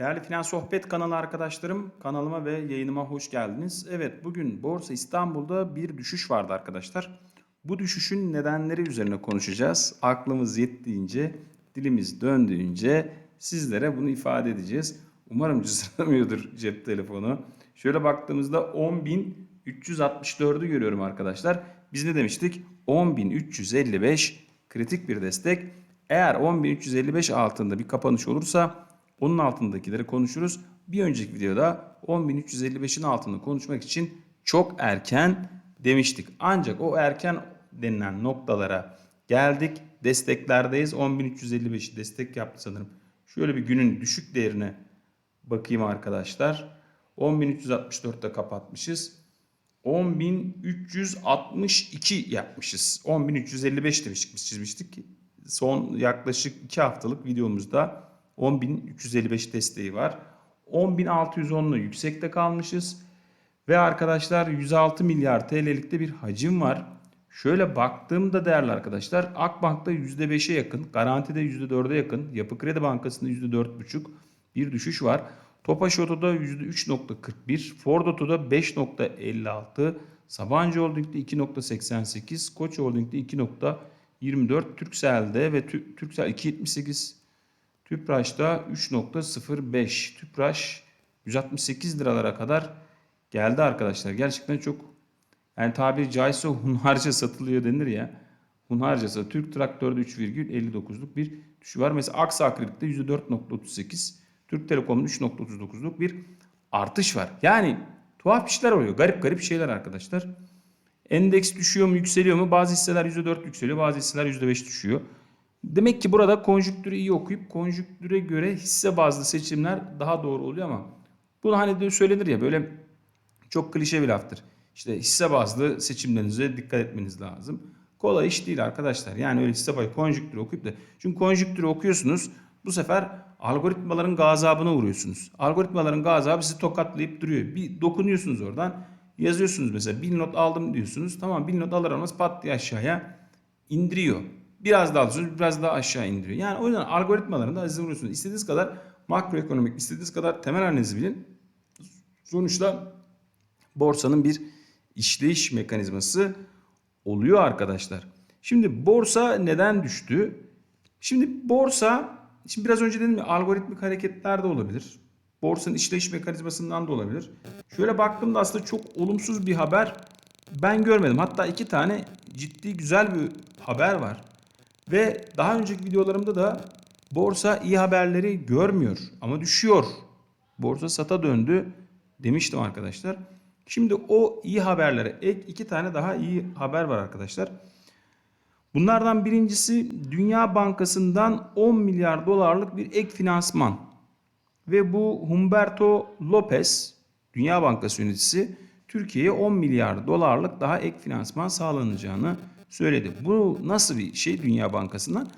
Değerli Finans Sohbet kanalı arkadaşlarım, kanalıma ve yayınıma hoş geldiniz. Evet, bugün Borsa İstanbul'da bir düşüş vardı arkadaşlar. Bu düşüşün nedenleri üzerine konuşacağız. Aklımız yettiğince, dilimiz döndüğünce sizlere bunu ifade edeceğiz. Umarım cızlamıyordur cep telefonu. Şöyle baktığımızda 10.364'ü görüyorum arkadaşlar. Biz ne demiştik? 10.355 kritik bir destek. Eğer 10.355 altında bir kapanış olursa onun altındakileri konuşuruz. Bir önceki videoda 10.355'in altını konuşmak için çok erken demiştik. Ancak o erken denilen noktalara geldik. Desteklerdeyiz. 10.355'i destek yaptı sanırım. Şöyle bir günün düşük değerine bakayım arkadaşlar. 10.364'te kapatmışız. 10.362 yapmışız. 10.355 demiştik biz çizmiştik. Son yaklaşık 2 haftalık videomuzda 10.355 desteği var. 10.610'la yüksekte kalmışız. Ve arkadaşlar 106 milyar TL'likte bir hacim var. Şöyle baktığımda değerli arkadaşlar Akbank'ta %5'e yakın, Garanti'de %4'e yakın, Yapı Kredi Bankası'nda %4,5 bir düşüş var. Topaş Oto'da %3.41, Ford Oto'da 5.56, Sabancı Holding'de 2.88, Koç Holding'de 2.24, Türkcell'de ve Tü- Türksel 2.78, Tüpraş'ta 3.05, Tüpraş 168 liralara kadar geldi arkadaşlar. Gerçekten çok yani tabiri caizse hunharca satılıyor denir ya. Hunharca satılıyor. Türk Traktör'de 3,59'luk bir düşü var. Mesela Aksa Akrilik'te %4.38, Türk Telekom'da 3.39'luk bir artış var. Yani tuhaf işler oluyor. Garip garip şeyler arkadaşlar. Endeks düşüyor mu yükseliyor mu? Bazı hisseler %4 yükseliyor bazı hisseler %5 düşüyor. Demek ki burada konjüktürü iyi okuyup konjüktüre göre hisse bazlı seçimler daha doğru oluyor ama bunu hani de söylenir ya böyle çok klişe bir laftır. İşte hisse bazlı seçimlerinize dikkat etmeniz lazım. Kolay iş değil arkadaşlar. Yani öyle hisse bazlı konjüktürü okuyup da çünkü konjüktürü okuyorsunuz bu sefer algoritmaların gazabına uğruyorsunuz. Algoritmaların gazabı sizi tokatlayıp duruyor. Bir dokunuyorsunuz oradan yazıyorsunuz mesela bir not aldım diyorsunuz. Tamam bir not alır almaz pat diye aşağıya indiriyor. Biraz daha alıyorsunuz biraz daha aşağı indiriyor. Yani o yüzden algoritmaların da hızlı vuruyorsunuz. İstediğiniz kadar makroekonomik, istediğiniz kadar temel analizi bilin. Sonuçta borsanın bir işleyiş mekanizması oluyor arkadaşlar. Şimdi borsa neden düştü? Şimdi borsa, şimdi biraz önce dedim ya algoritmik hareketler de olabilir. Borsanın işleyiş mekanizmasından da olabilir. Şöyle baktığımda aslında çok olumsuz bir haber ben görmedim. Hatta iki tane ciddi güzel bir haber var. Ve daha önceki videolarımda da borsa iyi haberleri görmüyor ama düşüyor. Borsa sata döndü demiştim arkadaşlar. Şimdi o iyi haberlere ek iki tane daha iyi haber var arkadaşlar. Bunlardan birincisi Dünya Bankası'ndan 10 milyar dolarlık bir ek finansman. Ve bu Humberto Lopez, Dünya Bankası yöneticisi Türkiye'ye 10 milyar dolarlık daha ek finansman sağlanacağını söyledi. Bu nasıl bir şey Dünya Bankası'ndan?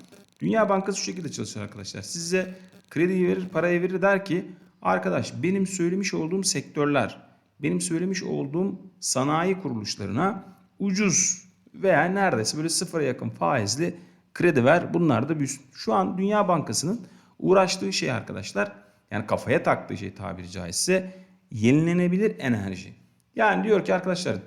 Dünya Bankası şu şekilde çalışır arkadaşlar. Size krediyi verir, parayı verir der ki arkadaş benim söylemiş olduğum sektörler, benim söylemiş olduğum sanayi kuruluşlarına ucuz veya neredeyse böyle sıfıra yakın faizli kredi ver. Bunlar da büyüsün. Şu an Dünya Bankası'nın uğraştığı şey arkadaşlar yani kafaya taktığı şey tabiri caizse yenilenebilir enerji. Yani diyor ki arkadaşlar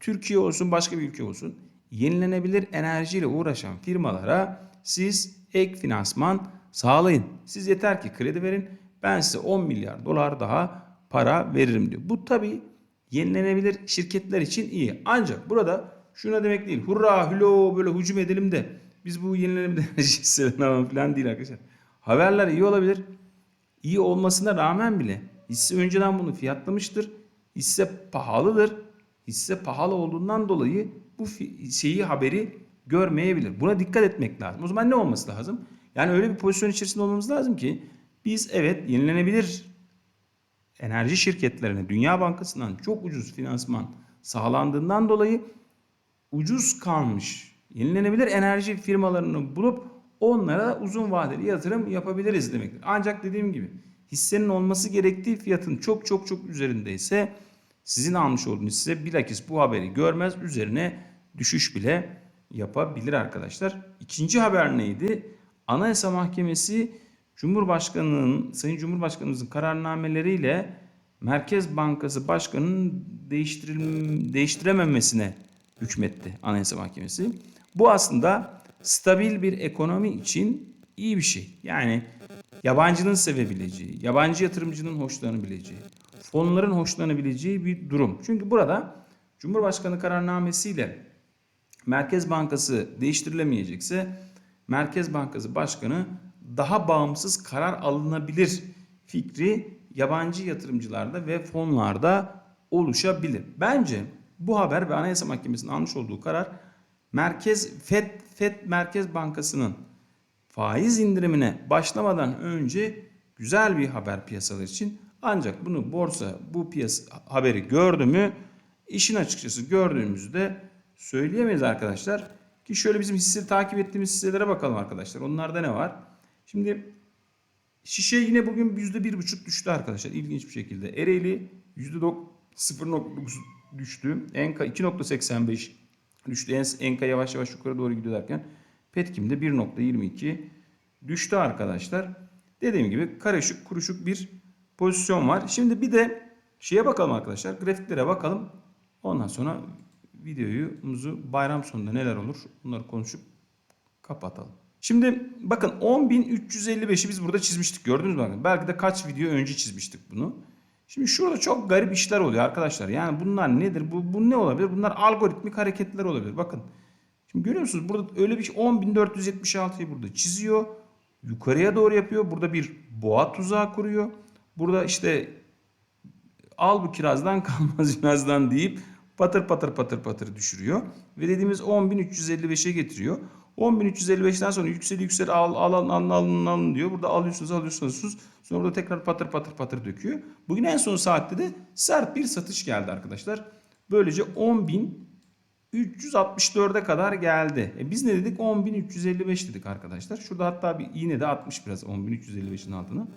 Türkiye olsun başka bir ülke olsun yenilenebilir enerjiyle uğraşan firmalara siz ek finansman sağlayın. Siz yeter ki kredi verin ben size 10 milyar dolar daha para veririm diyor. Bu tabi yenilenebilir şirketler için iyi. Ancak burada şuna demek değil. Hurra hülo böyle hücum edelim de biz bu yenilenebilir enerji hisselerini alalım falan değil arkadaşlar. Haberler iyi olabilir. İyi olmasına rağmen bile hisse önceden bunu fiyatlamıştır. Hisse pahalıdır. Hisse pahalı olduğundan dolayı bu şeyi haberi görmeyebilir. Buna dikkat etmek lazım. O zaman ne olması lazım? Yani öyle bir pozisyon içerisinde olmamız lazım ki biz evet yenilenebilir enerji şirketlerine Dünya Bankası'ndan çok ucuz finansman sağlandığından dolayı ucuz kalmış yenilenebilir enerji firmalarını bulup onlara uzun vadeli yatırım yapabiliriz demektir. Ancak dediğim gibi hissenin olması gerektiği fiyatın çok çok çok üzerindeyse sizin almış olduğunuz hisse bilakis bu haberi görmez üzerine düşüş bile yapabilir arkadaşlar. İkinci haber neydi? Anayasa Mahkemesi Cumhurbaşkanının, Sayın Cumhurbaşkanımızın kararnameleriyle Merkez Bankası Başkanı'nın değiştirememesine hükmetti Anayasa Mahkemesi. Bu aslında stabil bir ekonomi için iyi bir şey. Yani yabancının sevebileceği, yabancı yatırımcının hoşlanabileceği, fonların hoşlanabileceği bir durum. Çünkü burada Cumhurbaşkanı kararnamesiyle Merkez Bankası değiştirilemeyecekse Merkez Bankası Başkanı daha bağımsız karar alınabilir fikri yabancı yatırımcılarda ve fonlarda oluşabilir. Bence bu haber ve Anayasa Mahkemesi'nin almış olduğu karar Merkez FED FED Merkez Bankası'nın faiz indirimine başlamadan önce güzel bir haber piyasalar için. Ancak bunu borsa bu piyasa haberi gördü mü işin açıkçası gördüğümüzde söyleyemeyiz arkadaşlar. Ki şöyle bizim hisseleri takip ettiğimiz hisselere bakalım arkadaşlar. Onlarda ne var? Şimdi şişe yine bugün %1,5 düştü arkadaşlar. İlginç bir şekilde. Ereğli %0.9 düştü. Enka 2.85 düştü. En- Enka yavaş yavaş yukarı doğru gidiyor derken Petkim'de 1.22 düştü arkadaşlar. Dediğim gibi karışık kuruşuk bir pozisyon var. Şimdi bir de şeye bakalım arkadaşlar. Grafiklere bakalım. Ondan sonra videomuzu bayram sonunda neler olur bunları konuşup kapatalım. Şimdi bakın 10.355'i biz burada çizmiştik gördünüz mü? Belki de kaç video önce çizmiştik bunu. Şimdi şurada çok garip işler oluyor arkadaşlar. Yani bunlar nedir? Bu, bu ne olabilir? Bunlar algoritmik hareketler olabilir. Bakın. Şimdi görüyor musunuz? Burada öyle bir şey 10.476'yı burada çiziyor. Yukarıya doğru yapıyor. Burada bir boğa tuzağı kuruyor. Burada işte al bu kirazdan kalmaz birazdan deyip patır patır patır patır düşürüyor. Ve dediğimiz 10.355'e getiriyor. 10.355'ten sonra yükseli yükseli al al al al al al diyor. Burada alıyorsunuz alıyorsunuz. Sonra burada tekrar patır patır patır döküyor. Bugün en son saatte de sert bir satış geldi arkadaşlar. Böylece 10.364'e kadar geldi. E biz ne dedik? 10.355 dedik arkadaşlar. Şurada hatta bir iğne de atmış biraz 10.355'in altına.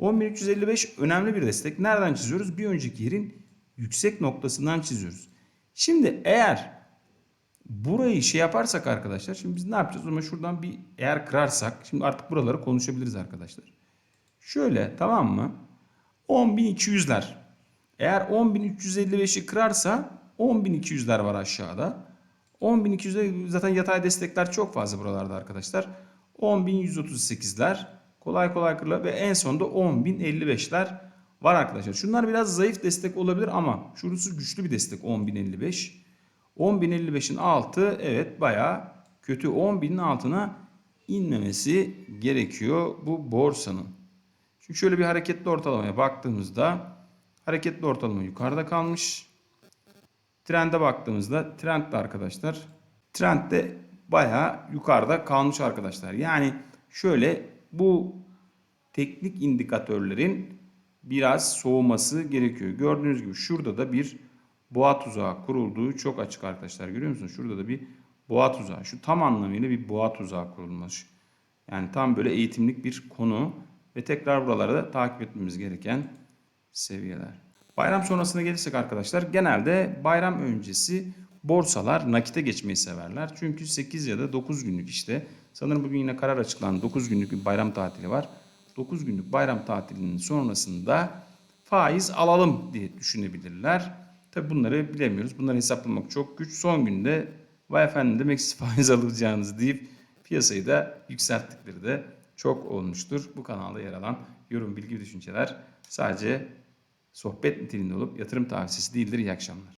10.355 önemli bir destek. Nereden çiziyoruz? Bir önceki yerin yüksek noktasından çiziyoruz. Şimdi eğer burayı şey yaparsak arkadaşlar şimdi biz ne yapacağız? O zaman şuradan bir eğer kırarsak şimdi artık buraları konuşabiliriz arkadaşlar. Şöyle tamam mı? 10.200'ler. Eğer 10.355'i kırarsa 10.200'ler var aşağıda. 10.200'de zaten yatay destekler çok fazla buralarda arkadaşlar. 10.138'ler kolay kolay kırılır ve en sonunda 10.055'ler var arkadaşlar. Şunlar biraz zayıf destek olabilir ama şurası güçlü bir destek 10.055. 10.055'in altı evet bayağı kötü 10.000'in altına inmemesi gerekiyor bu borsanın. Çünkü şöyle bir hareketli ortalamaya baktığımızda hareketli ortalama yukarıda kalmış. Trende baktığımızda trend de arkadaşlar trend de bayağı yukarıda kalmış arkadaşlar. Yani şöyle bu teknik indikatörlerin biraz soğuması gerekiyor. Gördüğünüz gibi şurada da bir boğa tuzağı kurulduğu çok açık arkadaşlar. Görüyor musunuz? Şurada da bir boğa tuzağı. Şu tam anlamıyla bir boğa tuzağı kurulmuş. Yani tam böyle eğitimlik bir konu ve tekrar buraları da takip etmemiz gereken seviyeler. Bayram sonrasına gelirsek arkadaşlar genelde bayram öncesi borsalar nakite geçmeyi severler. Çünkü 8 ya da 9 günlük işte sanırım bugün yine karar açıklandı. 9 günlük bir bayram tatili var. 9 günlük bayram tatilinin sonrasında faiz alalım diye düşünebilirler. Tabi bunları bilemiyoruz. Bunları hesaplamak çok güç. Son günde vay efendim demek siz faiz alacağınız deyip piyasayı da yükselttikleri de çok olmuştur. Bu kanalda yer alan yorum, bilgi düşünceler sadece sohbet niteliğinde olup yatırım tavsiyesi değildir. İyi akşamlar.